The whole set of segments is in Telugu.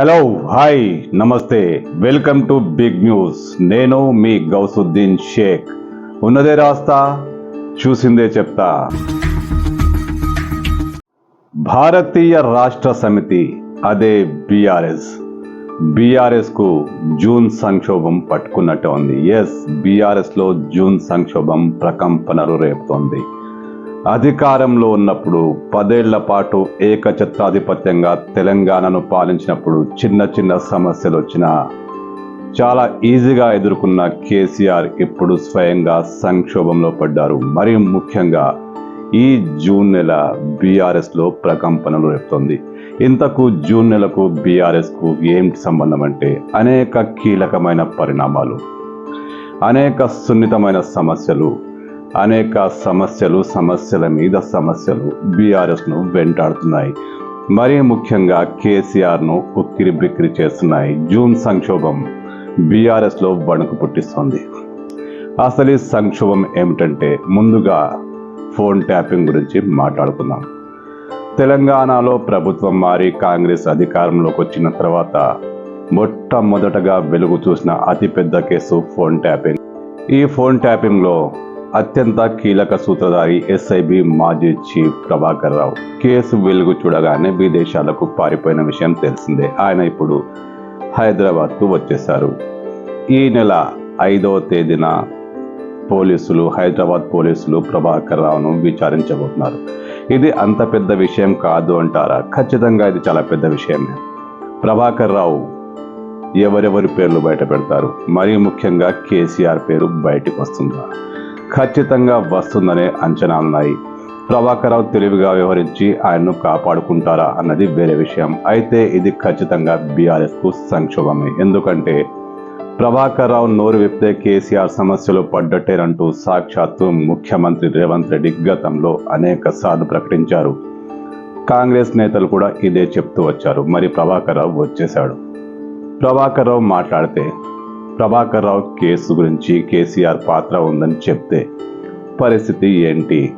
హలో హాయ్ నమస్తే వెల్కమ్ టు బిగ్ న్యూస్. నేను మీ గౌసుద్దీన్ షేక్. ఉన్నదే రాస్తా చూసిందే చెప్తా. భారతీయ రాష్ట్ర సమితి అదే బీఆర్ఎస్. బీఆర్ఎస్కు జూన్ సంక్షోభం పట్టుకున్నట్టు ఉంది. ఎస్ బీఆర్ఎస్లో జూన్ సంక్షోభం ప్రకంపనలు రేపుతోంది. అధికారంలో ఉన్నప్పుడు పదేళ్ళ పాటు ఏకచత్తాధిపత్యంగా తెలంగాణను పాలించినప్పుడు చిన్న చిన్న సమస్యలు వచ్చినా చాలా ఈజీగా ఎదుర్కొన్న కేసీఆర్ ఇప్పుడు స్వయంగా సంక్షోభంలో పడ్డారు. మరి ముఖ్యంగా ఈ జూన్ నెల బీఆర్ఎస్లో ప్రకంపనలు రేపుతోంది. ఇంతకు జూన్ నెలకు బీఆర్ఎస్కు ఏం సంబంధం అంటే అనేక కీలకమైన పరిణామాలు అనేక సున్నితమైన సమస్యలు అనేక సమస్యలు సమస్యల మీద సమస్యలు బీఆర్ఎస్ను వెంటాడుతున్నాయి. మరీ ముఖ్యంగా కేసీఆర్ను ఉక్కిరి బిక్కిరి చేస్తున్నాయి జూన్ సంక్షోభం. బీఆర్ఎస్లో వణుకు పుట్టిస్తోంది. అసలు ఈ సంక్షోభం ఏమిటంటే ముందుగా ఫోన్ ట్యాపింగ్ గురించి మాట్లాడుకుందాం. తెలంగాణలో ప్రభుత్వం మారి కాంగ్రెస్ అధికారంలోకి వచ్చిన తర్వాత మొట్టమొదటగా వెలుగు చూసిన అతిపెద్ద కేసు ఫోన్ ట్యాపింగ్. ఈ ఫోన్ ట్యాపింగ్లో అత్యంత కీలక సూత్రధారి ఎస్ఐబి మాజీ చీఫ్ ప్రభాకర్ రావు. కేసు వెలుగు చూడగానే విదేశాలకు పారిపోయిన విషయం తెలిసిందే. ఆయన ఇప్పుడు హైదరాబాద్కు వచ్చేశారు. ఈ నెల ఐదవ తేదీన పోలీసులు హైదరాబాద్ పోలీసులు ప్రభాకర్ రావును విచారించబోతున్నారు. ఇది అంత పెద్ద విషయం కాదు అంటారా? ఖచ్చితంగా ఇది చాలా పెద్ద విషయమే. ప్రభాకర్ రావు ఎవరెవరి పేర్లు బయట పెడతారు? మరీ ముఖ్యంగా కేసీఆర్ పేరు బయటకు వస్తుందా? ఖచ్చితంగా వస్తుందనే అంచనాలున్నాయి ఉన్నాయి. ప్రభాకరరావు తెలివిగా వ్యవహరించి ఆయన్ను కాపాడుకుంటారా అన్నది వేరే విషయం. అయితే ఇది ఖచ్చితంగా బీఆర్ఎస్కు సంక్షోభమే. ఎందుకంటే ప్రభాకర్ రావు నోరు విప్తే కేసీఆర్ సమస్యలు పడ్డట్టేనంటూ సాక్షాత్తు ముఖ్యమంత్రి రేవంత్ రెడ్డి గతంలో అనేక సార్లు ప్రకటించారు. కాంగ్రెస్ నేతలు కూడా ఇదే చెప్తూ వచ్చారు. మరి ప్రభాకర్ రావు వచ్చేశాడు. ప్రభాకర్ రావు మాట్లాడితే ప్రభాకర్ రావు కేసు గురించి కేసీఆర్ పాత్ర ఉందని చెప్తే పరిస్థితి ఏంటి?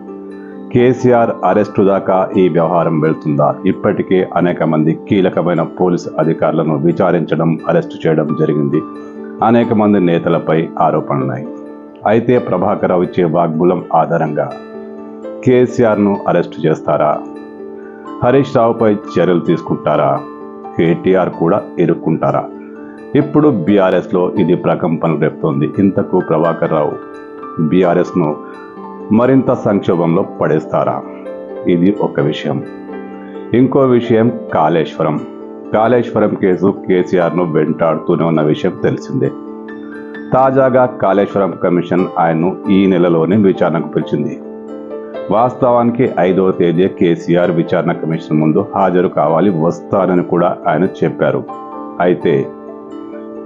కేసీఆర్ అరెస్టు దాకా ఈ వ్యవహారం వెళ్తుందా? ఇప్పటికే అనేక మంది కీలకమైన పోలీసు అధికారులను విచారించడం అరెస్టు చేయడం జరిగింది. అనేక మంది నేతలపై ఆరోపణలున్నాయి. అయితే ప్రభాకర్ రావు ఇచ్చే వాగ్బులం ఆధారంగా కేసీఆర్ను అరెస్టు చేస్తారా? హరీష్ రావుపై చర్యలు తీసుకుంటారా? కేటీఆర్ కూడా ఇరుక్కుంటారా ఇప్పుడు బీఆర్ఎస్లో ఇది ప్రకంపన రేపుతోంది. ఇంతకు ప్రభాకర్ రావు బీఆర్ఎస్ను మరింత సంక్షోభంలో పడేస్తారా? ఇది ఒక విషయం. ఇంకో విషయం కాళేశ్వరం. కాళేశ్వరం కేసు కేసీఆర్ను వెంటాడుతూనే ఉన్న విషయం తెలిసిందే. తాజాగా కాళేశ్వరం కమిషన్ ఆయన్ను ఈ నెలలోనే విచారణకు పిలిచింది. వాస్తవానికి ఐదవ తేదీ కేసీఆర్ విచారణ కమిషన్ ముందు హాజరు కావాలి వస్తానని కూడా ఆయన చెప్పారు. అయితే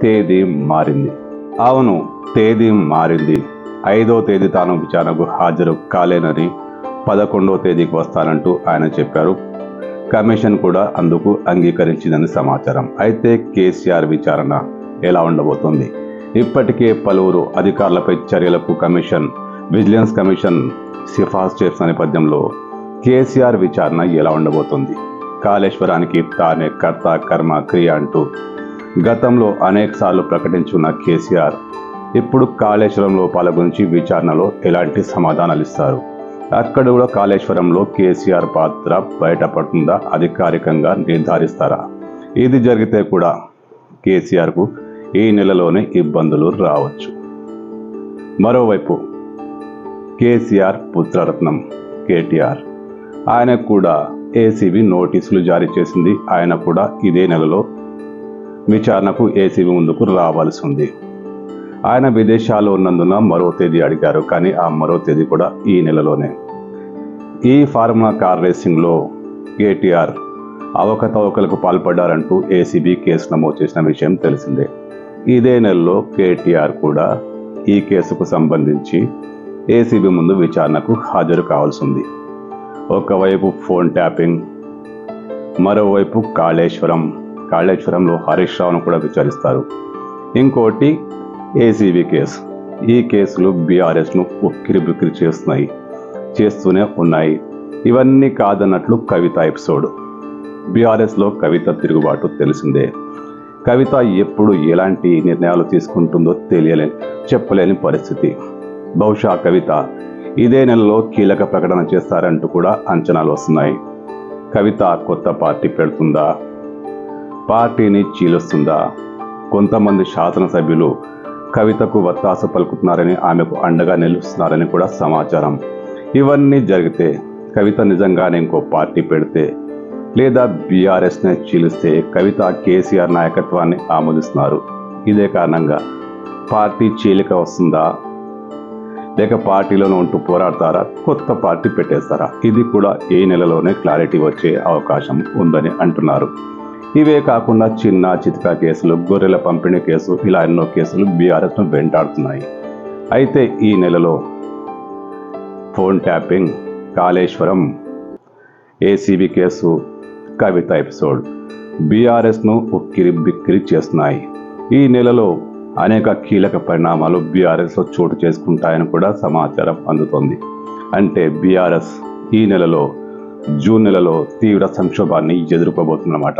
తేదీ మారింది. అవును తేదీ మారింది. ఐదో తేదీ తాను విచారణకు హాజరు కాలేనని పదకొండో తేదీకి వస్తానంటూ ఆయన చెప్పారు. కమిషన్ కూడా అందుకు అంగీకరించిందని సమాచారం. అయితే కేసీఆర్ విచారణ ఎలా ఉండబోతుంది? ఇప్పటికే పలువురు అధికారులపై చర్యలకు కమిషన్ విజిలెన్స్ కమిషన్ సిఫార్సు చేసిన నేపథ్యంలో కేసీఆర్ విచారణ ఎలా ఉండబోతుంది? కాళేశ్వరానికి తానే కర్త కర్మ క్రియ అంటూ గతంలో అనేకసార్లు ప్రకటించున్న కేసీఆర్ ఇప్పుడు కాళేశ్వరం లోపాల గురించి విచారణలో ఎలాంటి సమాధానాలు ఇస్తారు? అక్కడ కూడా కాళేశ్వరంలో కేసీఆర్ పాత్ర బయటపడుతుందా? అధికారికంగా నిర్ధారిస్తారా? ఇది జరిగితే కూడా కేసీఆర్కు ఈ నెలలోనే ఇబ్బందులు రావచ్చు. మరోవైపు కేసీఆర్ పుత్రరత్నం కేటీఆర్. ఆయన కూడా ఏసీబీ నోటీసులు జారీ చేసింది. ఆయన కూడా ఇదే నెలలో విచారణకు ఏసీబీ ముందుకు రావాల్సి ఉంది. ఆయన విదేశాల్లో ఉన్నందున మరో తేదీ అడిగారు కానీ ఆ మరో తేదీ కూడా ఈ నెలలోనే. ఈ ఫార్ములా కార్ రేసింగ్లో కేటీఆర్ అవకతవకలకు పాల్పడ్డారంటూ ఏసీబీ కేసు నమోదు చేసిన విషయం తెలిసిందే. ఇదే నెలలో కేటీఆర్ కూడా ఈ కేసుకు సంబంధించి ఏసీబీ ముందు విచారణకు హాజరు కావాల్సి ఉంది. ఒకవైపు ఫోన్ ట్యాపింగ్ మరోవైపు కాళేశ్వరం కాళేశ్వరంలో హరీష్ రావును కూడా విచారిస్తారు. ఇంకోటి ఏసీబీ కేసు. ఈ కేసులు బీఆర్ఎస్ను ఉక్కిరి బిక్కిరి చేస్తున్నాయి చేస్తూనే ఉన్నాయి. ఇవన్నీ కాదన్నట్లు కవిత ఎపిసోడ్. బీఆర్ఎస్లో కవిత తిరుగుబాటు తెలిసిందే. కవిత ఎప్పుడు ఎలాంటి నిర్ణయాలు తీసుకుంటుందో తెలియలేని చెప్పలేని పరిస్థితి. బహుశా కవిత ఇదే నెలలో కీలక ప్రకటన చేస్తారంటూ కూడా అంచనాలు వస్తున్నాయి. కవిత కొత్త పార్టీ పెడుతుందా? పార్టీని చీలుస్తుందా? కొంతమంది శాసనసభ్యులు కవితకు వత్తాస పలుకుతున్నారని ఆమెకు అండగా నిలుస్తున్నారని కూడా సమాచారం. ఇవన్నీ జరిగితే కవిత నిజంగానే ఇంకో పార్టీ పెడితే లేదా బీఆర్ఎస్ని చీలిస్తే కవిత కేసీఆర్ నాయకత్వాన్ని ఆమోదిస్తున్నారు. ఇదే కారణంగా పార్టీ చీలిక వస్తుందా? లేక పార్టీలోనే ఉంటూ పోరాడతారా? కొత్త పార్టీ పెట్టేస్తారా? ఇది కూడా ఈ నెలలోనే క్లారిటీ వచ్చే అవకాశం ఉందని అంటున్నారు. ఇవే కాకుండా చిన్న చితకా కేసులు గొర్రెల పంపిణీ కేసు ఇలా ఎన్నో కేసులు బీఆర్ఎస్ను వెంటాడుతున్నాయి. అయితే ఈ నెలలో phone tapping Kaleshwaram ACB case Kavitha episode బీఆర్ఎస్ను ఉక్కిరి బిక్కిరి చేస్తున్నాయి. ఈ నెలలో అనేక కీలక పరిణామాలు బీఆర్ఎస్లో చోటు చేసుకుంటాయని కూడా సమాచారం అందుతోంది. అంటే బీఆర్ఎస్ ఈ నెలలో జూన్ నెలలో తీవ్ర సంక్షోభాన్ని ఎదుర్కోబోతుందన్నమాట